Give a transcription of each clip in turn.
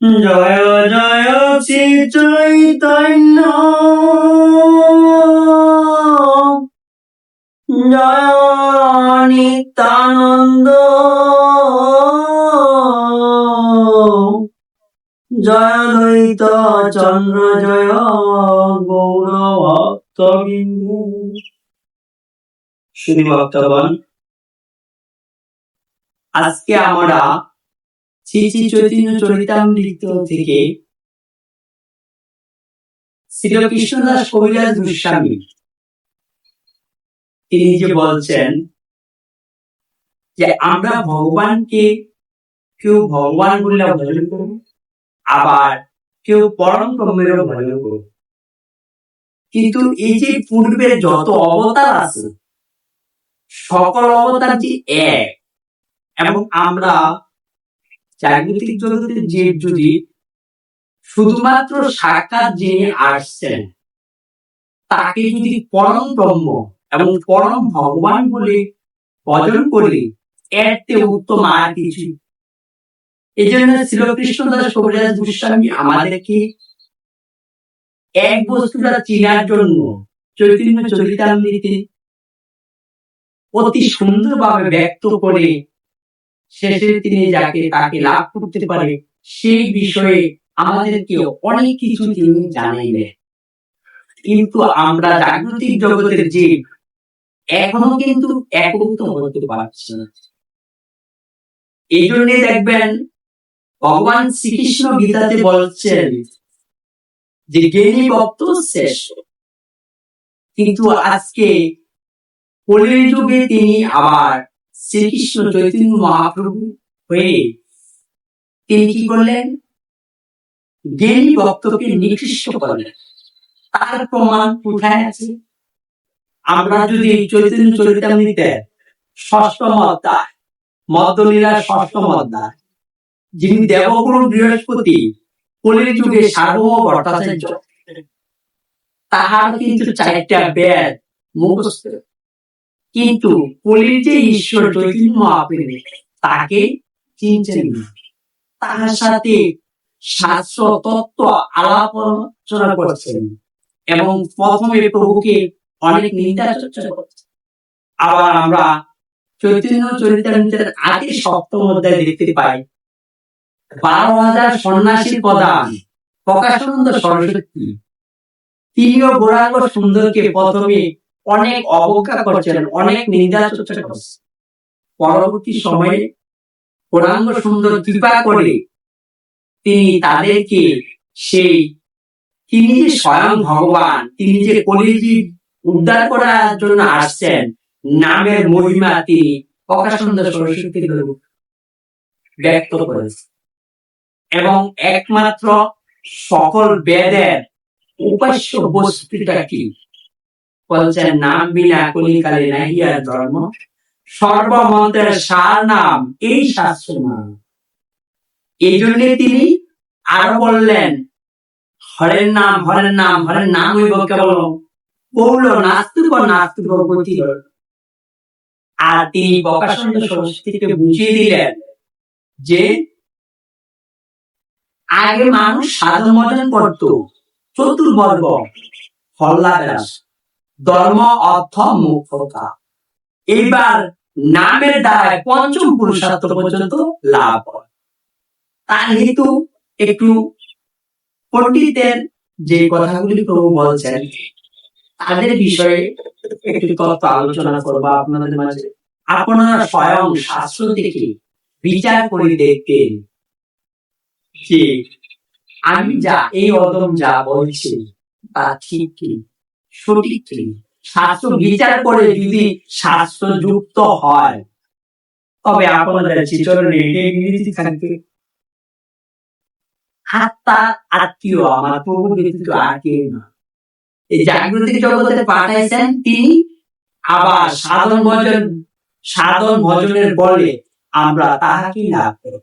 জয় জয় শ্রী চৈতন্য। জয় নিত্যানন্দ। জয় দ্বৈত চন্দ্র, জয় গৌর ভক্তবিন্দু শ্রী ভক্তগণ আজকে আমরা শ্রী শ্রী চৈতন্য চরিতামৃত থেকে শ্রী কৃষ্ণদাস কবিরাজ গোস্বামী তিনি যে বলছেন যে আমরা ভগবানকে কেউ ভগবান বলে ভজন করব, আবার কেউ পরম ব্রহ্মেরও ভজন করব। কিন্তু এই যে পূর্বের যত অবতার আছে, সকল অবতার যে এক, এবং আমরা জাগতিক জগতের জীব যদি শুধুমাত্র সাক্ষাৎ যিনি আসছেন, তাকে যদি পরম ব্রহ্ম এবং পরম ভগবান বলে ভজন করি, এর উত্তম আর কিছু। এই জন্য শ্রীকৃষ্ণ দাস কবিরাজ গোস্বামী আমাদেরকে এক বস্তুটা চিনার জন্য চৈতন্য চরিতামৃতে অতি সুন্দরভাবে ব্যক্ত করে শেষে তিনি যাকে তাকে লাভ করতে পারে, সেই বিষয়ে আমাদেরকে অনেক কিছু তিনি জানাইলেন। কিন্তু আমরা জাগতিক জগতের জীব, এখনও কিন্তু একত্র হতে পারছি না। এই জন্যে দেখবেন, ভগবান শ্রীকৃষ্ণ গীতাতে বলছেন যে, জ্ঞানী ভক্ত শ্রেষ্ঠ কিন্তু আজকে কলির যুগে তিনি আবার শ্রীকৃষ্ণ চৈতন্য মহাপ্রভু হয়ে তিনি কি করলেন? জ্ঞানী ভক্তকে নিকৃষ্ট করলেন। তার প্রমাণ কোথায় আছে? আমরা যদি এই চৈতন্য চরিতামৃতে ষষ্ঠ অধ্যায় মধ্যলীলার ষষ্ঠ অধ্যায়, যিনি দেবগুরু বৃহস্পতি কলির যুগে সার্বভৌম ভট্টাচার্য, তাহার কিন্তু চারটা বেদ মুখস্থ। কিন্তু কলির যে ঈশ্বর চৈতন্য মহাপ্রভু তাকে চিনছেন না। তাহার সাথে শাস্ত্র তত্ত্ব আলাপ আলোচনা করছেন এবং প্রথমে প্রভুকে অনেক নিন্দা চর্চা করছেন। আবার আমরা চৈতন্য চরিতামৃতের আগে সপ্তম অধ্যায় দেখতে পাই, বারো হাজার সন্ন্যাসীর প্রদান প্রকাশানন্দ সরস্বতী। তিনিও গোরাঙ্গ সুন্দরকে প্রথমে অনেক অবজ্ঞা করছেন অনেক নিন্দা চর্চা করছেন পরবর্তী সময়ে গোরাঙ্গ সুন্দর কৃপা করে তিনি তাদেরকে সেই, তিনি যে স্বয়ং ভগবান, তিনি যে কলিজীব উদ্ধার করার জন্য আসছেন, নামের মহিমা তিনি প্রকাশানন্দ সরস্বতী ব্যক্ত করেছেন। এবং একমাত্র সকল বেদের উপাস্য বস্তুটা কি? বলছেন, নাম বিনা কলিকালে নাহিয়া ধর্ম। সর্বমন্ত্রের সার নাম, এই শাস্ত্র নাম। এই জন্য তিনি আরও বললেন, হরের নাম হরের নাম হরের নাম হইব কেবল বৌল নাস্তিক নাস্তিক গতি আর তিনি বকাশন্দ সরস্বতীকে বুঝিয়ে দিলেন যে, আগে মানুষ সাধন ভজন করত, চতুর্বর্গ, ফল্লাদাস ধর্ম, অর্থ মুখ্যতা এইবার নামের দ্বারা পঞ্চম পুরুষার্থ পর্যন্ত লাভ হয়। তার হেতু একটু পণ্ডিতের যে কথাগুলি প্রভু বলছেন। তাদের বিষয়ে একটু তত্ত্ব আলোচনা করব আপনাদের মাঝে। আপনারা স্বয়ং শাস্ত্র থেকে বিচার করে দেখতেন যে আমি যা এই অদম যা বলছি তা ঠিক কি? সঠিক কি শাস্ত্র বিচার করে যদি শাস্ত্র যুক্ত হয়, তবে আপনাদের ইংরেজি থাকবে। আত্মা আত্মীয়, আমার প্রভু ব্যতীত আর কেউ না। এই জাগতিক জগতে পাঠাইছেন তিনি। আবার সাধন ভজন, সাধন ভজনের বলে আমরা তাহাকেই লাভ করি।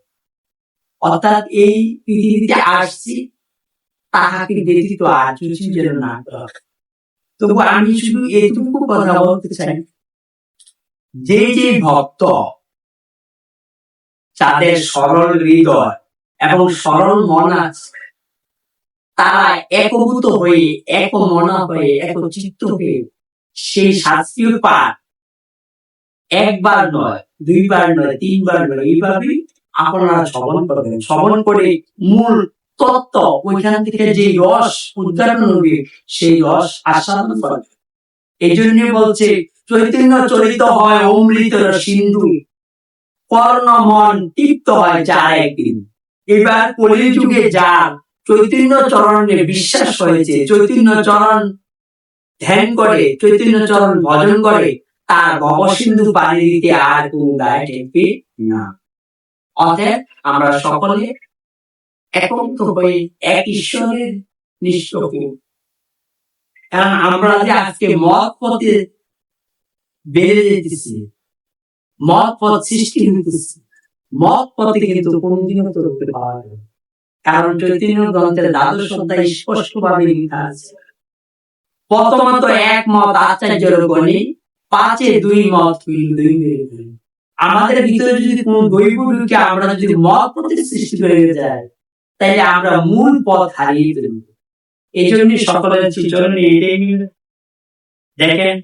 অর্থাৎ এই পৃথিবীতে আসছি, তাহাকে ব্যতীত আর কিছু যেন না। তবু আমি শুধু কথা বলতে চাই। যে যে ভক্ত যাদের সরল হৃদয় এবং সরল মন আছে, তারা একভূত হয়ে এক মনা হয়ে একচিত্ত হয়ে সেই শাস্ত্রীয় পাঠ একবার নয়, দুইবার নয়, তিনবার নয় এইভাবে আপনারা শ্রবণ করবেন। শ্রবণ করে মূল তত্ত্ব, ওইখান থেকে যে রস উদ্ঘাটন হবে সেই রস আস্বাদন করবে এই জন্য বলছে, চৈতন্য চরিত হয় অমৃত সিন্ধু। কর্ণ মন তৃপ্ত হয় যার একদিন। এবার কলির যুগে যার চৈতন্য চরণে বিশ্বাস হয়েছে, চৈতন্য চরণ ধ্যান করে, চৈতন্য চরণ ভজন করে, তার ভবসিন্ধু পানি দিতে আর কোন গায়ে ঠেকবে না। অতএব আমরা সকলে একত্র হয়ে এক ঈশ্বরের নিষ্ঠ হই। কারণ আমরা যে আজকে মত পথে বেড়ে যেতেছি মত পথ সৃষ্টি হইতেছে মত পথে কিন্তু কোনদিনও তরফে পাওয়া যাবে কারণ চৈতন্য গ্রন্থের দ্বাদশ অধ্যায় স্পষ্ট ভাবে লেখা আছে প্রথমত এক মত আচার্যের গণে পাঁচে দুই মত হইল দুই আমাদের ভিতরে যদি কোন দৈব আমরা যদি মত পথের সৃষ্টি হয়ে যায় তাহলে আমরা মূল পথ হারিয়ে ফেলব। এই জন্য সকলের চিচরণে এটাই দেখেন,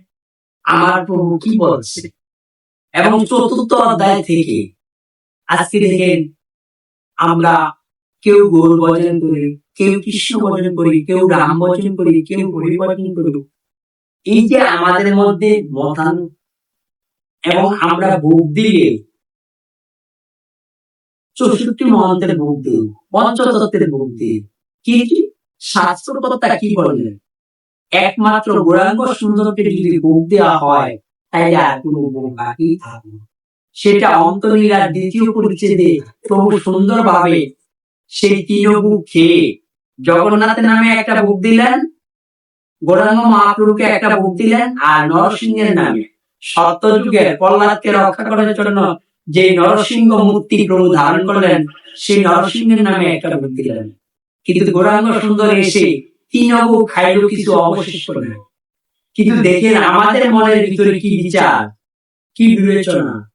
আমার প্রভু কি বলছে? এবং চতুর্থ অধ্যায় থেকে আজকে দেখেন, আমরা কেউ গৌর ভজন করি, কেউ কৃষ্ণ ভজন করি, কেউ রাম ভজন করি, কেউ হরি ভজন করি। এই যে আমাদের মধ্যে মতান এবং আমরা ভোগ দিলে চৌষট্টি মন্ত্রের দিই পঞ্চতত্ত্বের ভোগ দিই কিন্তু শাস্ত্রকর্তা কি বললেন? একমাত্র গৌরাঙ্গ সুন্দরকে যদি ভোগ দেওয়া হয় তাইলে আর কোনো বাকি থাকবে? সেটা অন্তলীলার দ্বিতীয় পরিচ্ছেদে প্রভু সুন্দরভাবে সেই তৃণভোগ খেয়ে জগন্নাথ নামে একটা ভোগ দিলেন, গৌরাঙ্গ মহাপ্রভুকে একটা ভোগ দিলেন, আর নরসিংহের নামে সত্যযুগের প্রহ্লাদকে রক্ষা করার জন্য যে নরসিংহ মূর্তি প্রভু ধারণ করলেন, সেই নরসিংহের নামে একটা ভোগ দিলেন। কিন্তু গৌরাঙ্গ সুন্দর এসে তৃণভোগ খাইল, কিছু অবশেষ করলেন। কিন্তু দেখেন আমাদের মনের ভিতরে কি বিচার, কি বিবেচনা।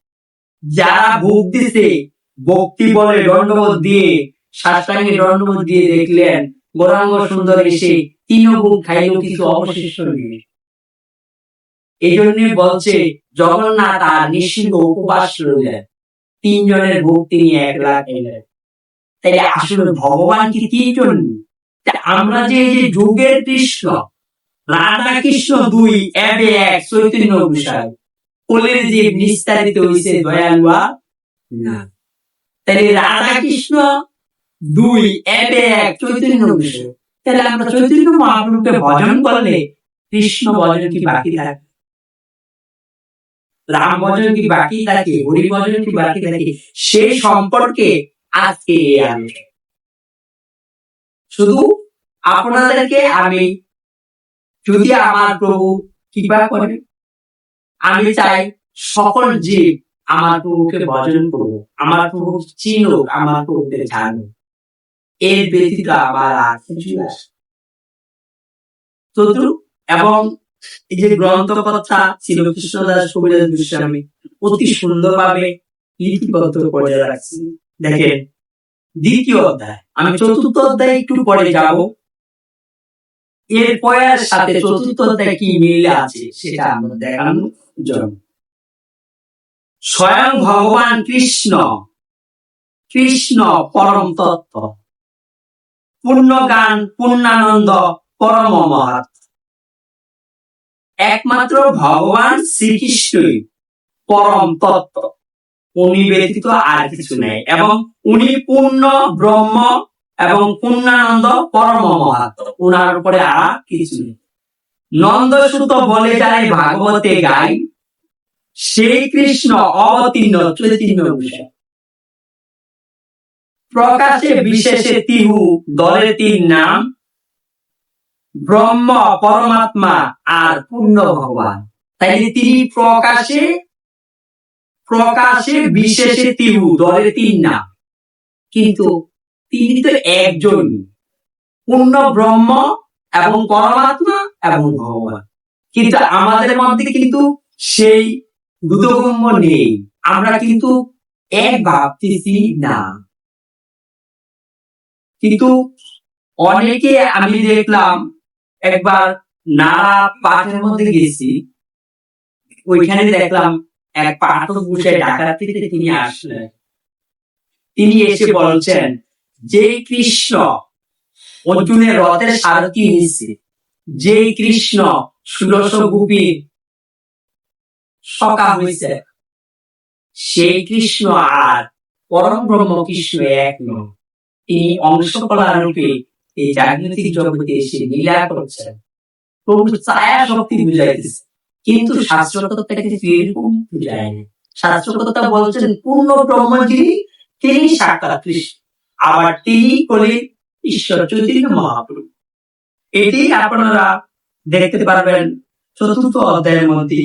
যারা ভোগ দিছে, ভক্তি বলে দণ্ডবোধ দিয়ে, সাষ্টাঙ্গে দণ্ডবোধ দিয়ে দেখলেন, গৌরাঙ্গ সুন্দর এসে তিন ভোগ খাইল, কিছু অবশিষ্ট নেই এই জন্য বলছে, জগন্নাথ আর নিঃসিংহ উপবাস রইলেন। তিনজনের ভোগ তিনি একলা খাইলেন তাই আসলে ভগবান কি তিনজন তা আমরা যে এই যে যুগের কৃষ্ণ, রাধা কৃষ্ণ দুই এবে এক, চৈতন্য বিষয় কোলের যে বিস্তারিত হয়েছে দয়ালুয়া না। তাহলে রাধা কৃষ্ণ দুই এবে এক, চৈতন্য বিষয় তাহলে আমরা চৈতন্য মহাপ্রভুকে ভজন করলে কৃষ্ণ ভজন কি বাকি থাকে? রাম ভজন কি বাকি থাকে হরি ভজন কি বাকি থাকে সে সম্পর্কে আজকে আলোচনা শুধু আপনাদেরকে আমি, যদি আমার প্রভু কৃপা করে আমি চাই সকল জীব আমার প্রভুকে ভজন করুক, আমার প্রভু চিনুক, আমার প্রভুকে জানুক। এর ব্যতীত আমার আর কিছু আসে এবং এই যে গ্রন্থ কথা ছিল কৃষ্ণদাস কবিরাজ গোস্বামী, অতি সুন্দরভাবে লিপিবদ্ধ করে রাখছি দেখেন, দ্বিতীয় অধ্যায়। আমি চতুর্থ অধ্যায় একটু পরে যাব। এর পরের সাথে চতুর্থ অধ্যায় কি মিল আছে, সেটা আমরা জন্য। স্বয়ং ভগবান কৃষ্ণ কৃষ্ণ পরম তত্ত্ব। পূর্ণগান, পূর্ণানন্দ পরম মহাত একমাত্র ভগবান শ্রীকৃষ্ণই পরম তত্ত্ব। উনি ব্যতীত আর কিছু নেই এবং উনি পূর্ণ ব্রহ্ম এবং পূর্ণানন্দ পরম মহাত্ম। উনার উপরে আর কিছু নেই। নন্দসুত বলে যায় ভাগবতে গাই সেই কৃষ্ণ অবতীর্ণ চৈতন্য বিষয়। প্রকাশে বিশেষে তিহু দলে তিন নাম ব্রহ্ম, পরমাত্মা আর পূর্ণ ভগবান। তাই তিনি প্রকাশে প্রকাশে বিশেষে তিহু দলে তিন না কিন্তু তিনি তো একজন। পূর্ণ ব্রহ্ম এবং পরমাত্মা এবং ভগবান। কিন্তু আমাদের মধ্যে কিন্তু সেই দুতগম্য নেই। আমরা কিন্তু এক ভাবতেছি না। কিন্তু অনেকে আমি দেখলাম একবার নাড়া পাঠের মধ্যে গেছি, ওইখানে দেখলাম এক পাঠক বসে ঢাকা থেকে তিনি আসলেন। তিনি এসে বলছেন, যে কৃষ্ণ অর্জুনের রথের সারথি হয়েছে যে কৃষ্ণ ষোলশ গোপীর সকা হয়েছে সেই কৃষ্ণ আর পরম ব্রহ্ম কৃষ্ণ এক নয়। তিনি অংশকলা রূপে এই জাগতিক জগতে এসে লীলা করছেন প্রভু ছায়া শক্তি বুঝাইতেছে কিন্তু শাস্ত্রকতা কিন্তু এরকম বুঝায়নি। শাস্ত্রকতা বলছেন পূর্ণ ব্রহ্ম তিনি সাক্ষাৎ কৃষ্ণ। আবার তিনি করে ঈশ্বর চৈতন্য মহাপ্রভু। এটি আপনারা দেখতে পারবেন চতুর্থ অধ্যায়ের মধ্যে।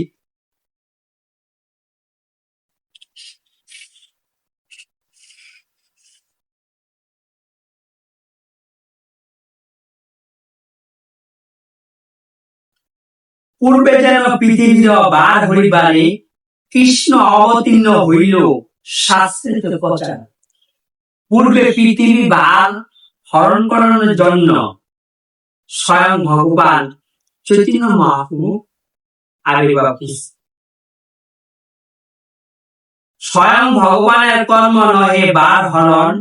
পূর্বে যেন পৃথিবীর বার হরিবারে কৃষ্ণ অবতীর্ণ হইল শাস্ত্রিত প্রচার পূর্বে পৃথিবী বার হরণ করানোর জন্য স্বয়ং ভগবান চৈতন্য মহাপ্রভু আবির্ভাব। স্বয়ং ভগবানের কর্ম নহে বার হরণ,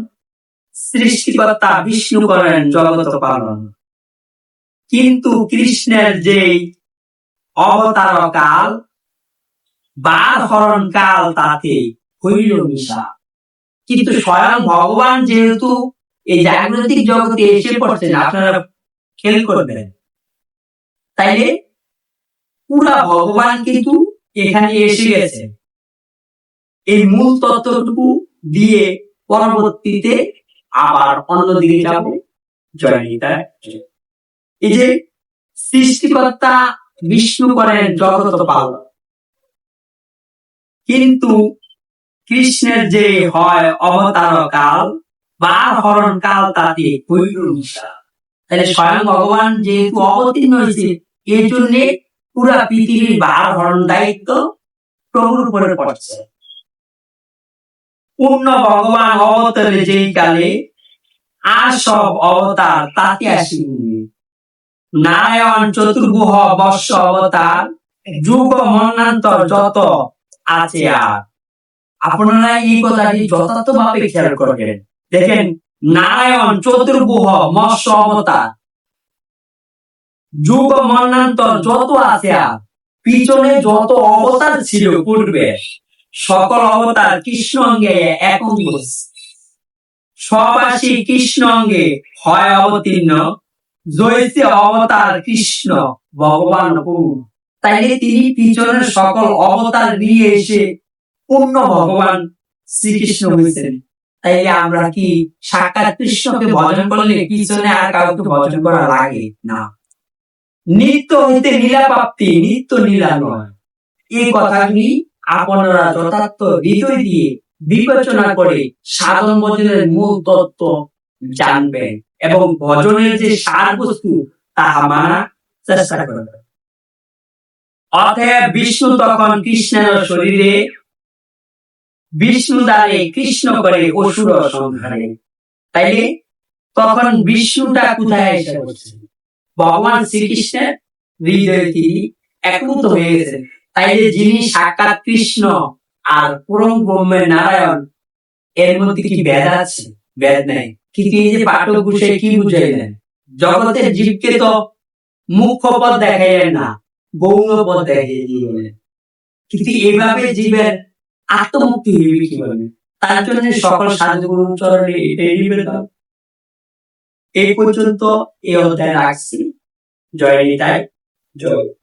সৃষ্টিকর্তা বিষ্ণু করেন জগত পালন কিন্তু কৃষ্ণের যেই অবতার কাল বার হরণ কাল তাতে হইল মিশা কিন্তু স্বয়ং ভগবান যেহেতু এই জাগতিক জগতে এসে পড়ছেন, আপনারা খেয়াল করবেন। তাইলে পুরা ভগবান কিন্তু এখানে এসে গেছে এই মূল তত্ত্বটুকু দিয়ে পরবর্তীতে আবার অন্যদিকে যাব, জয় নিতাই। এই যে সৃষ্টিকর্তা বিষ্ণু করেন জগত পালন কিন্তু কৃষ্ণের যে হয় অবতার কাল বা হরণ কাল, তাতে তাহলে স্বয়ং ভগবান যেহেতু অবতীর্ণ হয়েছে এই জন্য পুরা পৃথিবীর বার হরণ দায়িত্ব প্রভুর উপরে পড়ছে। পূর্ণ ভগবান অবতারে যেই কালে আর সব অবতার তাতে আসিনি। নারায়ণ চতুর্ভুহ বর্ষ অবতার যুগ মন্নান্তর যত আছে আর। আপনারা এই কথাটি যথার্থভাবে খেয়াল করবেন। দেখেন, নারায়ণ চতুর্ভুহ মৎস্য অবতার যুগ মন্নান্তর যত আছে আর। পিছনে যত অবতার ছিল পূর্বে, সকল অবতার কৃষ্ণ অঙ্গে একঙ্গ সবাসী কৃষ্ণ অঙ্গে হয় অবতীর্ণ। জয়সে অবতার কৃষ্ণ, ভগবান প্রভু। তাইলে তিনি পিছনের সকল অবতার নিয়ে এসে পূর্ণ ভগবান শ্রীকৃষ্ণ হয়েছেন তাইলে আমরা কি সাক্ষাৎ কৃষ্ণকে ভজন করলে পিছনে আর কাউকে ভজন করা লাগে না? নিত্য হইতে লীলা প্রাপ্তি, নিত্য লীলা নয়। এই কথাগুলি আপনারা যথার্থ হৃদয় দিয়ে বিবেচনা করে সাধন ভজনের মূল তত্ত্ব জানবেন? এবং ভজনের যে সার বস্তু তাহা মানা চেষ্টা করবেন অতএব বিষ্ণু তখন কৃষ্ণের শরীরে, বিষ্ণু দ্বারে কৃষ্ণ করে অসুর সংহারে তাইলে তখন বিষ্ণুটা কোথায় এসে পড়ছে? ভগবান শ্রীকৃষ্ণের হৃদয়ে তিনি একভূত হয়ে গেছেন। তাইলে যিনি সাক্ষাৎ কৃষ্ণ আর পরম ব্রহ্মের নারায়ণ, এর মধ্যে কি ভেদ আছে? ভেদ নেই। কিন্তু এই যে পাঠক বুঝে কি বুঝাইলেন? জগতের জীবকে তো মুখ্য পদ দেখাইলেন না, গৌণ পদ দেখাই দিলেন। কিন্তু এইভাবে জীবের আত্মমুক্তি হইবে কীভাবে? তার জন্য সকল সাধুগুরু চরণে এটাই নিবেদন। এই পর্যন্ত এই অধ্যায় রাখছি। জয় নিতাই, জয়।